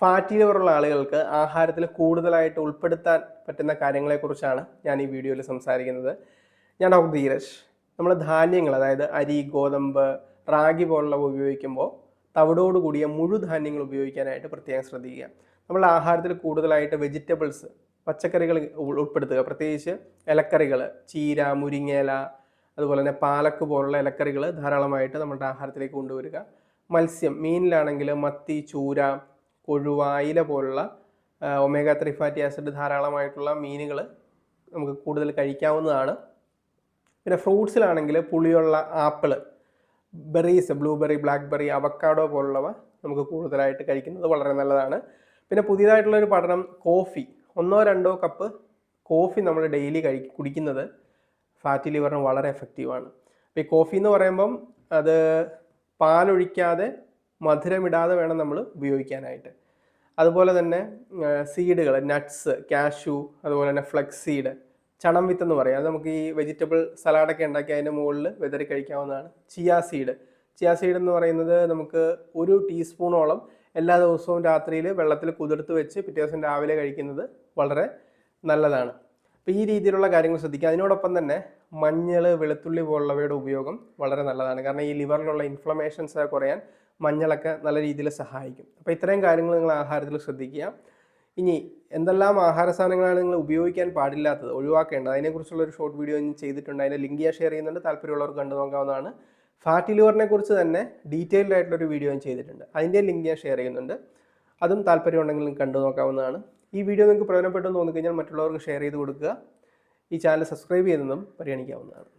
Fatty ലിവറുള്ള ആളുകൾക്ക് ആഹാരത്തിൽ കൂടുതലായിട്ട് ഉൾപ്പെടുത്താൻ പറ്റുന്ന കാര്യങ്ങളെക്കുറിച്ചാണ് ഞാൻ ഈ വീഡിയോയിൽ സംസാരിക്കുന്നത്. ഞാൻ ഡോക്ടർ ധീരജ്. നമ്മൾ ധാന്യങ്ങൾ അതായത് അരി ഗോതമ്പ് റാഗി പോലുള്ളവ ഉപയോഗിക്കുമ്പോൾ തവിടോട് കൂടിയ മുഴുധാന്യങ്ങൾ ഉപയോഗിക്കാനായിട്ട് പ്രത്യേകം ശ്രദ്ധിക്കുക. നമ്മൾ ആഹാരത്തിൽ കൂടുതലായിട്ട് വെജിറ്റബിൾസ് പച്ചക്കറികൾ ഉൾപ്പെടുത്തുക. പ്രത്യേകിച്ച് ഇലക്കറികൾ ചീര മുരിങ്ങേല അതുപോലെ തന്നെ പാലക്ക് പോലുള്ള ഇലക്കറികൾ ധാരാളമായിട്ട് നമ്മുടെ ആഹാരത്തിലേക്ക് കൊണ്ടുവരിക. മത്സ്യം മീനിലാണെങ്കിൽ മത്തി ചൂര കൊഴുവ അയില പോലുള്ള ഒമേഗ ത്രീ ഫാറ്റി ആസിഡ് ധാരാളമായിട്ടുള്ള മീനുകൾ നമുക്ക് കൂടുതൽ കഴിക്കാവുന്നതാണ്. പിന്നെ ഫ്രൂട്ട്സിലാണെങ്കിൽ പുളിയുള്ള apple berries blueberry blackberry avocado പോലുള്ളവ നമുക്ക് കൂടുതലായിട്ട് കഴിക്കുന്നത് വളരെ നല്ലതാണ്. പിന്നെ പുതിയതായിട്ടുള്ള ഒരു പഠനം കോഫി. ഒന്നോ രണ്ടോ കപ്പ് കോഫി നമ്മൾ ഡെയിലി കഴി കുടിക്കുന്നത് ഫാറ്റി ലിവറിന് വളരെ എഫക്റ്റീവാണ്. അപ്പോൾ ഈ കോഫി എന്ന് പറയുമ്പം അത് പാലൊഴിക്കാതെ മധുരമിടാതെ വേണം നമ്മൾ ഉപയോഗിക്കാനായിട്ട്. അതുപോലെ തന്നെ സീഡുകൾ നട്ട്സ് കാഷ്യൂ അതുപോലെ തന്നെ ഫ്ലക്സ് സീഡ് ചണം വിത്ത് എന്ന് പറയും. അത് നമുക്ക് ഈ വെജിറ്റബിൾ സലാഡൊക്കെ ഉണ്ടാക്കി അതിന്റെ മുകളിൽ വെതറി കഴിക്കാവുന്നതാണ്. ചിയാ സീഡ് ചിയാ സീഡ് എന്ന് പറയുന്നത് നമുക്ക് ഒരു ടീസ്പൂണോളം എല്ലാ ദിവസവും രാത്രിയിൽ വെള്ളത്തിൽ കുതിർത്ത് വെച്ച് പിറ്റേ ദിവസം രാവിലെ കഴിക്കുന്നത് വളരെ നല്ലതാണ്. അപ്പോൾ ഈ രീതിയിലുള്ള കാര്യങ്ങൾ ശ്രദ്ധിക്കുക. അതിനോടൊപ്പം തന്നെ മഞ്ഞൾ വെളുത്തുള്ളി പോലുള്ളവയുടെ ഉപയോഗം വളരെ നല്ലതാണ്. കാരണം ഈ ലിവറിലുള്ള ഇൻഫ്ലമേഷൻസ് കുറയാൻ മഞ്ഞളൊക്കെ നല്ല രീതിയിൽ സഹായിക്കും. അപ്പോൾ ഇത്രയും കാര്യങ്ങൾ നിങ്ങൾ ആഹാരത്തിൽ ശ്രദ്ധിക്കുക. ഇനി എന്തെല്ലാം ആഹാര സാധനങ്ങളാണ് നിങ്ങൾ ഉപയോഗിക്കാൻ പാടില്ലാത്തത് ഒഴിവാക്കേണ്ടത്? അതിനെക്കുറിച്ചുള്ള ഒരു ഷോർട്ട് വീഡിയോ ഞാൻ ചെയ്തിട്ടുണ്ട്. അതിന്റെ ലിങ്ക് ഞാൻ ഷെയർ ചെയ്യുന്നുണ്ട്. താല്പര്യമുള്ളവർക്ക് കണ്ടു നോക്കാവുന്നതാണ്. ഫാറ്റി ലിവറിനെ കുറിച്ച് തന്നെ ഡീറ്റെയിൽഡ് ആയിട്ടുള്ള ഒരു വീഡിയോ ഞാൻ ചെയ്തിട്ടുണ്ട്. അതിന്റെ ലിങ്ക് ഞാൻ ഷെയർ ചെയ്യുന്നുണ്ട്. അതും താല്പര്യമുണ്ടെങ്കിൽ കണ്ടു നോക്കാവുന്നതാണ്. ഈ വീഡിയോ നിങ്ങൾക്ക് പ്രയോജനപ്പെട്ടെന്ന് തോന്നിക്കഴിഞ്ഞാൽ മറ്റുള്ളവർക്ക് ഷെയർ ചെയ്ത് കൊടുക്കുക. ഈ ചാനൽ സബ്സ്ക്രൈബ് ചെയ്തെന്നും പരിഗണിക്കാവുന്നതാണ്.